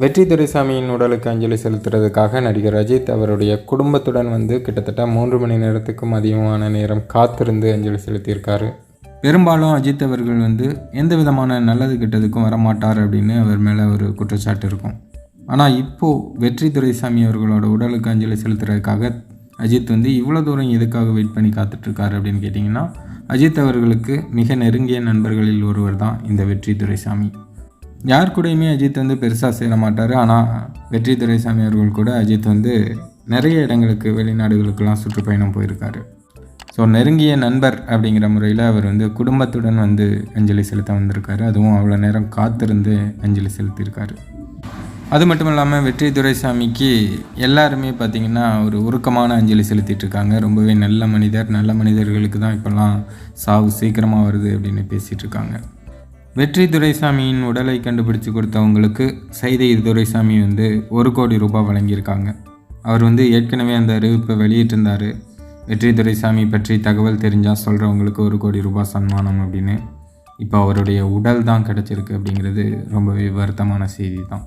வெற்றி துரைசாமியின் உடலுக்கு அஞ்சலி செலுத்துறதுக்காக நடிகர் அஜித் அவருடைய குடும்பத்துடன் வந்து கிட்டத்தட்ட மூன்று மணி நேரத்துக்கும் அதிகமான நேரம் காத்திருந்து அஞ்சலி செலுத்தியிருக்காரு. பெரும்பாலும் அஜித் அவர்கள் வந்து எந்த விதமான நல்லது கெட்டதுக்கும் வரமாட்டார் அப்படின்னு அவர் மேலே ஒரு குற்றச்சாட்டு இருக்கும். ஆனால் இப்போது வெற்றி துரைசாமி அவர்களோட உடலுக்கு அஞ்சலி செலுத்துறதுக்காக அஜித் வந்து இவ்வளோ தூரம் எதுக்காக வெயிட் பண்ணி காத்துட்ருக்காரு அப்படின்னு கேட்டிங்கன்னா அஜித் அவர்களுக்கு மிக நெருங்கிய நண்பர்களில் ஒருவர் தான் இந்த வெற்றி துரைசாமி. யார் கூடயுமே அஜித் வந்து பெருசாக சேர மாட்டார். ஆனால் வெற்றி துரைசாமி அவர்கள் கூட அஜித் வந்து நிறைய இடங்களுக்கு வெளிநாடுகளுக்கெல்லாம் சுற்றுப்பயணம் போயிருக்காரு. ஸோ நெருங்கிய நண்பர் அப்படிங்கிற முறையில் அவர் வந்து குடும்பத்துடன் வந்து அஞ்சலி செலுத்த வந்திருக்காரு. அதுவும் அவ்வளோ நேரம் காத்திருந்து அஞ்சலி செலுத்தியிருக்காரு. அது மட்டும் இல்லாமல் வெற்றி துரைசாமிக்கு எல்லாருமே பார்த்திங்கன்னா ஒரு உருக்கமான அஞ்சலி செலுத்திட்டுருக்காங்க. ரொம்பவே நல்ல மனிதர் நல்ல மனிதர்களுக்கு தான் இப்போல்லாம் சாவு சீக்கிரமாக வருது அப்படின்னு பேசிகிட்டு இருக்காங்க வெற்றி துரைசாமியின் உடலை கண்டுபிடிச்சு கொடுத்தவங்களுக்கு சைதை துரைசாமி வந்து ஒரு கோடி ரூபாய் வழங்கியிருக்காங்க. அவர் வந்து ஏற்கனவே அந்த அறிவிப்பை வெளியிட்டிருந்தார். வெற்றி துரைசாமி பற்றி தகவல் தெரிஞ்சால் சொல்கிறவங்களுக்கு ஒரு கோடி ரூபாய் சன்மானம் அப்படின்னு. இப்போ அவருடைய உடல் தான் கிடச்சிருக்கு அப்படிங்கிறது ரொம்பவே வருத்தமான செய்தி தான்.